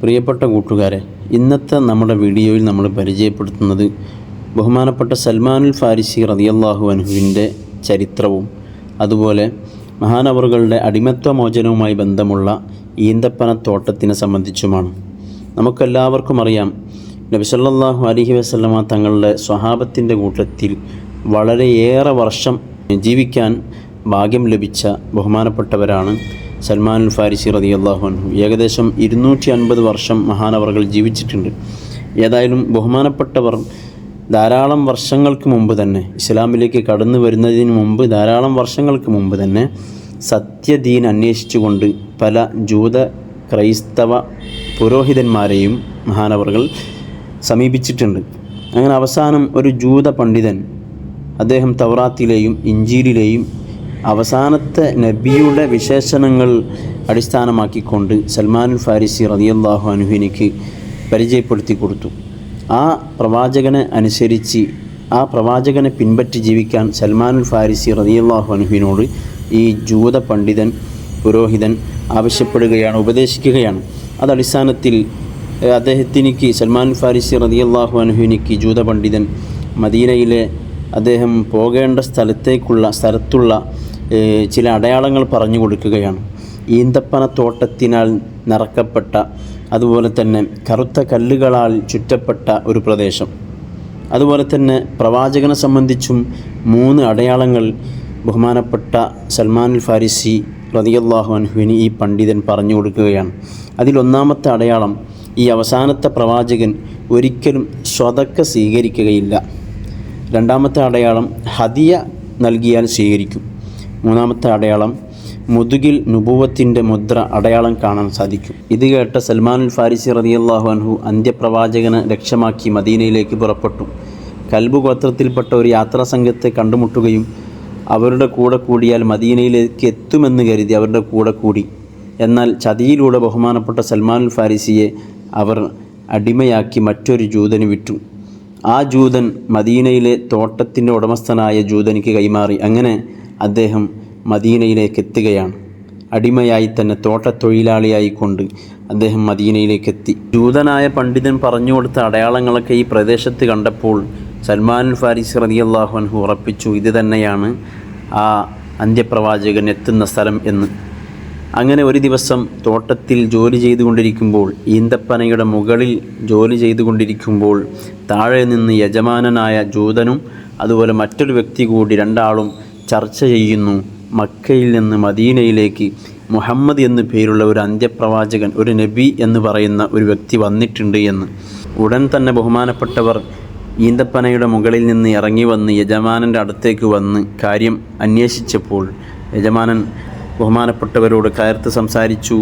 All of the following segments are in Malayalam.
പ്രിയപ്പെട്ട കൂട്ടുകാരെ ഇന്നത്തെ നമ്മുടെ വീഡിയോയിൽ നമ്മൾ പരിചയപ്പെടുത്തുന്നത് ബഹുമാനപ്പെട്ട സൽമാനുൽ ഫാരിസി റതിയല്ലാഹു അൻഹുവിന്റെ ചരിത്രവും അതുപോലെ മഹാനവറുകളുടെ അടിമത്വ മോചനവുമായി ബന്ധമുള്ള ഈന്തപ്പന തോട്ടത്തിനെ സംബന്ധിച്ചുമാണ്. നമുക്കെല്ലാവർക്കും അറിയാം നബിസല്ലാഹു അലഹി വസ്ലമ തങ്ങളുടെ സ്വഹാബത്തിന്റെ കൂട്ടത്തിൽ വളരെയേറെ വർഷം ജീവിക്കാൻ ഭാഗ്യം ലഭിച്ച ബഹുമാനപ്പെട്ടവരാണ് സൽമാനുൽ ഫാരിസി റതി അള്ളാഹു അൻഹു. ഏകദേശം ഇരുന്നൂറ്റി അൻപത് വർഷം മഹാനവറുകൾ ജീവിച്ചിട്ടുണ്ട്. ഏതായാലും ബഹുമാനപ്പെട്ടവർ ധാരാളം വർഷങ്ങൾക്ക് മുമ്പ് തന്നെ ഇസ്ലാമിലേക്ക് കടന്നു വരുന്നതിന് മുമ്പ് ധാരാളം വർഷങ്ങൾക്ക് മുമ്പ് തന്നെ സത്യദീൻ അന്വേഷിച്ചുകൊണ്ട് പല ജൂത ക്രൈസ്തവ പുരോഹിതന്മാരെയും മഹാനവറുകൾ സമീപിച്ചിട്ടുണ്ട്. അങ്ങനെ അവസാനം ഒരു ജൂത പണ്ഡിതൻ അദ്ദേഹം തവറാത്തിലെയും ഇഞ്ചീലിലെയും അവസാനത്തെ നബിയുടെ വിശേഷണങ്ങൾ അടിസ്ഥാനമാക്കിക്കൊണ്ട് സൽമാനുൽ ഫാരിസി റതിയല്ലാഹു അനുഹിനിക്ക് പരിചയപ്പെടുത്തി കൊടുത്തു. ആ പ്രവാചകനെ അനുസരിച്ച് ആ പ്രവാചകനെ പിൻപറ്റി ജീവിക്കാൻ സൽമാനുൽ ഫാരിസി റതിയല്ലാഹു അനുഹിനോട് ഈ ജൂത പണ്ഡിതൻ പുരോഹിതൻ ആവശ്യപ്പെടുകയാണ് ഉപദേശിക്കുകയാണ്. അതടിസ്ഥാനത്തിൽ അദ്ദേഹത്തിനിക്ക് സൽമാൻ ഫാരിസി റതിയല്ലാഹു അനുഹിനിക്ക് ജൂത പണ്ഡിതൻ മദീനയിലെ അദ്ദേഹം പോകേണ്ട സ്ഥലത്തേക്കുള്ള സ്ഥലത്തുള്ള ചില അടയാളങ്ങൾ പറഞ്ഞു കൊടുക്കുകയാണ്. ഈന്തപ്പന തോട്ടത്തിനാൽ നിറക്കപ്പെട്ട അതുപോലെ തന്നെ കറുത്ത കല്ലുകളാൽ ചുറ്റപ്പെട്ട ഒരു പ്രദേശം. അതുപോലെ തന്നെ പ്രവാചകനെ സംബന്ധിച്ചും മൂന്ന് അടയാളങ്ങൾ ബഹുമാനപ്പെട്ട സൽമാനുൽ ഫാരിസി റതിയല്ലാഹു അൻഹുവിന് ഈ പണ്ഡിതൻ പറഞ്ഞു കൊടുക്കുകയാണ്. അതിലൊന്നാമത്തെ അടയാളം ഈ അവസാനത്തെ പ്രവാചകൻ ഒരിക്കലും സ്വതക്ക സ്വീകരിക്കുകയില്ല. രണ്ടാമത്തെ അടയാളം ഹദിയ നൽകിയാൽ സ്വീകരിക്കും. മൂന്നാമത്തെ അടയാളം മുതുകിൽ നുബുവത്തിന്റെ മുദ്ര അടയാളം കാണാൻ സാധിക്കും. ഇത് കേട്ട സൽമാനുൽ ഫാരിസി റതിയല്ലാഹു അൻഹു അന്ത്യപ്രവാചകനെ ലക്ഷ്യമാക്കി മദീനയിലേക്ക് പുറപ്പെട്ടു. കൽബു ഗോത്രത്തിൽപ്പെട്ട ഒരു യാത്രാ സംഘത്തെ കണ്ടുമുട്ടുകയും അവരുടെ കൂടെ കൂടിയാൽ മദീനയിലേക്ക് എത്തുമെന്ന് കരുതി അവരുടെ കൂടെ കൂടി. എന്നാൽ ചതിയിലൂടെ ബഹുമാനപ്പെട്ട സൽമാനുൽ ഫാരിസിയെ അവർ അടിമയാക്കി മറ്റൊരു ജൂതന് വിറ്റു ആ ജൂതൻ മദീനയിലെ തോട്ടത്തിന്റെ ഉടമസ്ഥനായ ജൂതനിക്ക് കൈമാറി. അങ്ങനെ അദ്ദേഹം മദീനയിലേക്ക് എത്തുകയാണ്. അടിമയായി തന്നെ തോട്ടത്തൊഴിലാളിയായി കൊണ്ട് അദ്ദേഹം മദീനയിലേക്ക് എത്തി. ജൂതനായ പണ്ഡിതൻ പറഞ്ഞു കൊടുത്ത അടയാളങ്ങളൊക്കെ ഈ പ്രദേശത്ത് കണ്ടപ്പോൾ സൽമാൻ ഫാരിസ് റതി അൻഹു ഉറപ്പിച്ചു ഇത് തന്നെയാണ് ആ അന്ത്യപ്രവാചകൻ എത്തുന്ന സ്ഥലം എന്ന്. അങ്ങനെ ഒരു ദിവസം തോട്ടത്തിൽ ജോലി ചെയ്തുകൊണ്ടിരിക്കുമ്പോൾ ഈന്തപ്പനയുടെ മുകളിൽ ജോലി ചെയ്തുകൊണ്ടിരിക്കുമ്പോൾ താഴെ നിന്ന് യജമാനനായ ജൂതനും അതുപോലെ മറ്റൊരു വ്യക്തി കൂടി രണ്ടാളും ചർച്ച ചെയ്യുന്നു. മക്കയിൽ നിന്ന് മദീനയിലേക്ക് മുഹമ്മദ് എന്നു പേരുള്ള ഒരു അന്ത്യപ്രവാചകൻ ഒരു നബി എന്ന് പറയുന്ന ഒരു വ്യക്തി വന്നിട്ടുണ്ട് എന്ന്. ഉടൻ തന്നെ ബഹുമാനപ്പെട്ടവർ ഈന്തപ്പനയുടെ മുകളിൽ നിന്ന് ഇറങ്ങി വന്ന് യജമാനന്റെ അടുത്തേക്ക് വന്ന് കാര്യം അന്വേഷിച്ചപ്പോൾ യജമാനൻ ബഹുമാനപ്പെട്ടവരോട് കയർത്ത് സംസാരിച്ചു.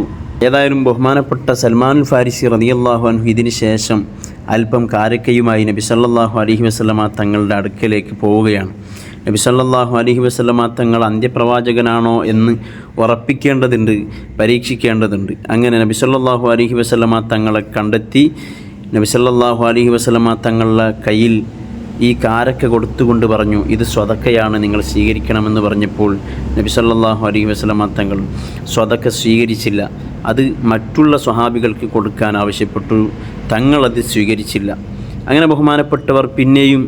ഏതായാലും ബഹുമാനപ്പെട്ട സൽമാൻ ഫാരിസി റതിയല്ലാഹു അൻഹു ഇതിന് ശേഷം അല്പം കാരക്കയുമായി നബി സല്ലാഹു അലഹി വസ്ലമ തങ്ങളുടെ അടുക്കലേക്ക് പോവുകയാണ്. നബി സല്ലാഹു അലഹി വസ്ലമ തങ്ങൾ അന്ത്യപ്രവാചകനാണോ എന്ന് ഉറപ്പിക്കേണ്ടതുണ്ട് പരീക്ഷിക്കേണ്ടതുണ്ട്. അങ്ങനെ നബി സല്ലാഹു അലഹി വസ്ലമ തങ്ങളെ കണ്ടെത്തി നബി സല്ലാഹു അലഹി വസ്ലമ തങ്ങളുടെ കയ്യിൽ ഈ കാരക്ക കൊടുത്തുകൊണ്ട് പറഞ്ഞു ഇത് സ്വതക്കയാണ് നിങ്ങൾ സ്വീകരിക്കണമെന്ന് പറഞ്ഞപ്പോൾ നബി സല്ലാഹു അലൈഹി വസല്ലമ തങ്ങൾ സ്വതക്ക സ്വീകരിച്ചില്ല. അത് മറ്റുള്ള സ്വഹാബികൾക്ക് കൊടുക്കാൻ ആവശ്യപ്പെട്ടു തങ്ങളത് സ്വീകരിച്ചില്ല. അങ്ങനെ ബഹുമാനപ്പെട്ടവർ പിന്നെയും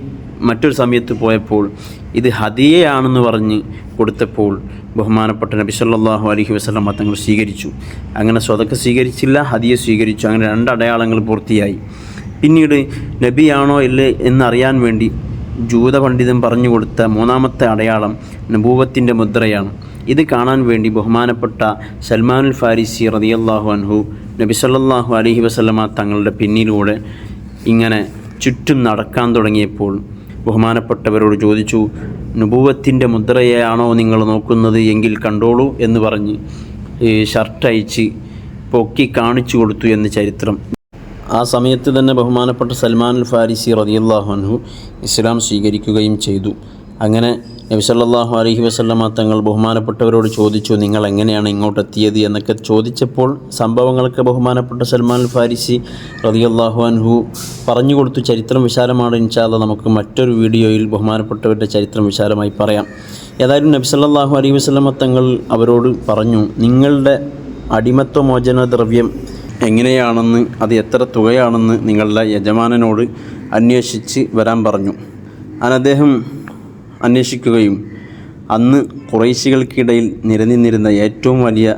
മറ്റൊരു സമയത്ത് പോയപ്പോൾ ഇത് ഹദിയയാണെന്ന് പറഞ്ഞ് കൊടുത്തപ്പോൾ ബഹുമാനപ്പെട്ട നബി സല്ലാഹു അലഹി വസല്ലമ തങ്ങൾ സ്വീകരിച്ചു. അങ്ങനെ സ്വതക്ക സ്വീകരിച്ചില്ല ഹദിയ സ്വീകരിച്ചു. അങ്ങനെ രണ്ട് അടയാളങ്ങൾ പൂർത്തിയായി. പിന്നീട് നബിയാണോ ഇല്ലേ എന്നറിയാൻ വേണ്ടി ജൂത പണ്ഡിതൻ പറഞ്ഞു കൊടുത്ത മൂന്നാമത്തെ അടയാളം നബൂവത്തിന്റെ മുദ്രയാണ്. ഇത് കാണാൻ വേണ്ടി ബഹുമാനപ്പെട്ട സൽമാനുൽ ഫാരിസി റതിയല്ലാഹു അൻഹു നബി സല്ലല്ലാഹു അലൈഹി വസല്ലമ തങ്ങളുടെ പിന്നിലൂടെ ഇങ്ങനെ ചുറ്റും നടക്കാൻ തുടങ്ങിയപ്പോൾ ബഹുമാനപ്പെട്ടവരോട് ചോദിച്ചു നുപൂവത്തിന്റെ മുദ്രയെയാണോ നിങ്ങൾ നോക്കുന്നത് എങ്കിൽ കണ്ടോളൂ എന്ന് പറഞ്ഞ് ഷർട്ട് അയച്ച് പൊക്കി കാണിച്ചു കൊടുത്തു എന്ന് ചരിത്രം. ആ സമയത്ത് തന്നെ ബഹുമാനപ്പെട്ട സൽമാൻ ഫാരിസി റതിയല്ലാഹുഹു ഇസ്ലാം സ്വീകരിക്കുകയും ചെയ്തു. അങ്ങനെ നബി സല്ലല്ലാഹു അലൈഹി വസല്ലമ തങ്ങൾ ബഹുമാനപ്പെട്ടവരോട് ചോദിച്ചു നിങ്ങൾ എങ്ങനെയാണ് ഇങ്ങോട്ട് എത്തിയത് എന്നൊക്കെ ചോദിച്ചപ്പോൾ സംഭവങ്ങളൊക്കെ ബഹുമാനപ്പെട്ട സൽമാൻ ഫാരിസി റതിയല്ലാഹു അൻഹു പറഞ്ഞു കൊടുത്തു. ചരിത്രം വിശാലമാണ്. ഇൻഷാല്ല നമുക്ക് മറ്റൊരു വീഡിയോയിൽ ബഹുമാനപ്പെട്ടവരുടെ ചരിത്രം വിശാലമായി പറയാം. ഏതായാലും നബി സല്ലല്ലാഹു അലൈഹി വസല്ലമ തങ്ങൾ അവരോട് പറഞ്ഞു നിങ്ങളുടെ അടിമത്വ മോചന ദ്രവ്യം എങ്ങനെയാണെന്ന് അത് എത്ര തുകയാണെന്ന് നിങ്ങളുടെ യജമാനനോട് അന്വേഷിച്ച് വരാൻ പറഞ്ഞു. അനദ്ദേഹം അന്വേഷിക്കുകയും അന്ന് കുറേശികൾക്കിടയിൽ നിരനിന്നിരുന്ന ഏറ്റവും വലിയ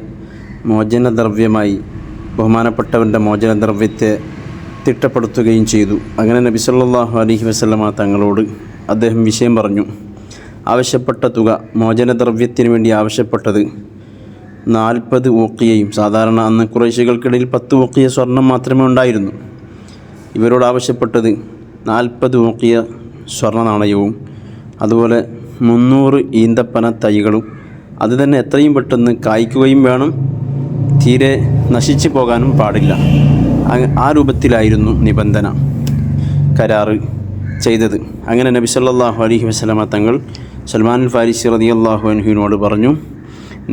മോചനദ്രവ്യമായി ബഹുമാനപ്പെട്ടവന്റെ മോചനദ്രവ്യത്തെ തിട്ടപ്പെടുത്തുകയും ചെയ്തു. അങ്ങനെ നബി സല്ലല്ലാഹു അലൈഹി വസല്ലമ തങ്ങളോട് അദ്ദേഹം വിഷയം പറഞ്ഞു. ആവശ്യപ്പെട്ട തുക മോചനദ്രവ്യത്തിന് വേണ്ടി ആവശ്യപ്പെട്ടത് നാൽപ്പത് ഊക്കിയയും സാധാരണ അന്ന് കുറേശികൾക്കിടയിൽ പത്ത് ഊക്കിയ സ്വർണം മാത്രമേ ഉണ്ടായിരുന്നു. ഇവരോട് ആവശ്യപ്പെട്ടത് നാൽപ്പത് ഊക്കിയ സ്വർണ നാണയവും അതുപോലെ മുന്നൂറ് ഈന്തപ്പന തൈകളും. അത് തന്നെ എത്രയും പെട്ടെന്ന് കായ്ക്കുകയും വേണം. തീരെ നശിച്ചു പോകാനും പാടില്ല. ആ രൂപത്തിലായിരുന്നു നിബന്ധന കരാറ് ചെയ്തത്. അങ്ങനെ നബി സല്ലല്ലാഹു അലൈഹി വസല്ലമ തങ്ങൾ സൽമാൻ ഫാരിസി റളിയല്ലാഹു അൻഹുവിനോട് പറഞ്ഞു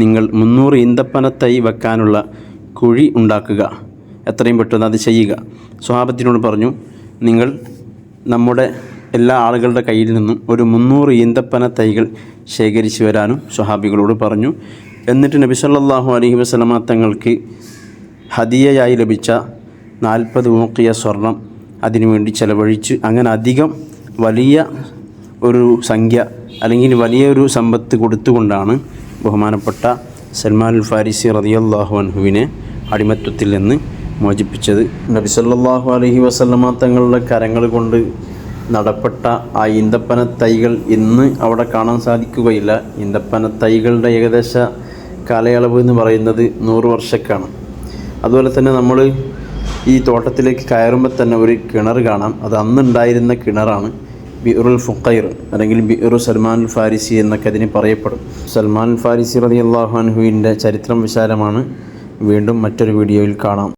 നിങ്ങൾ മുന്നൂറ് ഈന്തപ്പനത്തൈ വെക്കാനുള്ള കുഴി ഉണ്ടാക്കുക. എത്രയും പെട്ടെന്ന് അത് ചെയ്യുക. സ്വഹാബത്തിനോട് പറഞ്ഞു നിങ്ങൾ നമ്മുടെ എല്ലാ ആളുകളുടെ കയ്യിൽ നിന്നും ഒരു മുന്നൂറ് ഈന്തപ്പന തൈകൾ ശേഖരിച്ചു വരാനും സ്വഹാബികളോട് പറഞ്ഞു. എന്നിട്ട് നബി സല്ലാഹു അലഹി വസ്ലമ തങ്ങൾക്ക് ഹദിയയായി ലഭിച്ച നാൽപ്പത് മൂക്കിയ സ്വർണം അതിനുവേണ്ടി ചെലവഴിച്ച്. അങ്ങനെ അധികം വലിയ ഒരു സംഖ്യ അല്ലെങ്കിൽ വലിയൊരു സമ്പത്ത് കൊടുത്തുകൊണ്ടാണ് ബഹുമാനപ്പെട്ട സൽമാൻ ഫാരിസി റളിയല്ലാഹു അൻഹുവിനെ അടിമത്വത്തിൽ നിന്ന് മോചിപ്പിച്ചത്. നബി സല്ലാഹു അലഹി വസല്ലമ തങ്ങളുടെ കരങ്ങൾ കൊണ്ട് നടപ്പെട്ട ആ ഈന്തപ്പന തൈകൾ ഇന്ന് അവിടെ കാണാൻ സാധിക്കുകയില്ല. ഈന്തപ്പന തൈകളുടെ ഏകദേശ കാലയളവ് എന്ന് പറയുന്നത് നൂറ് വർഷക്കാണ്. അതുപോലെ തന്നെ നമ്മൾ ഈ തോട്ടത്തിലേക്ക് കയറുമ്പോൾ തന്നെ ഒരു കിണർ കാണാം. അത് അന്നുണ്ടായിരുന്ന കിണറാണ്. ബിറുൽ ഫുഖൈർ അല്ലെങ്കിൽ ബിറു സൽമാൻ ഫാരിസി എന്നൊക്കെ അതിന് പറയപ്പെടും. സൽമാൻ ഫാരിസി റതി അള്ളാഹു അൻഹുവിന്റെ ചരിത്രം വിശാലമാണ്. വീണ്ടും മറ്റൊരു വീഡിയോയിൽ കാണാം.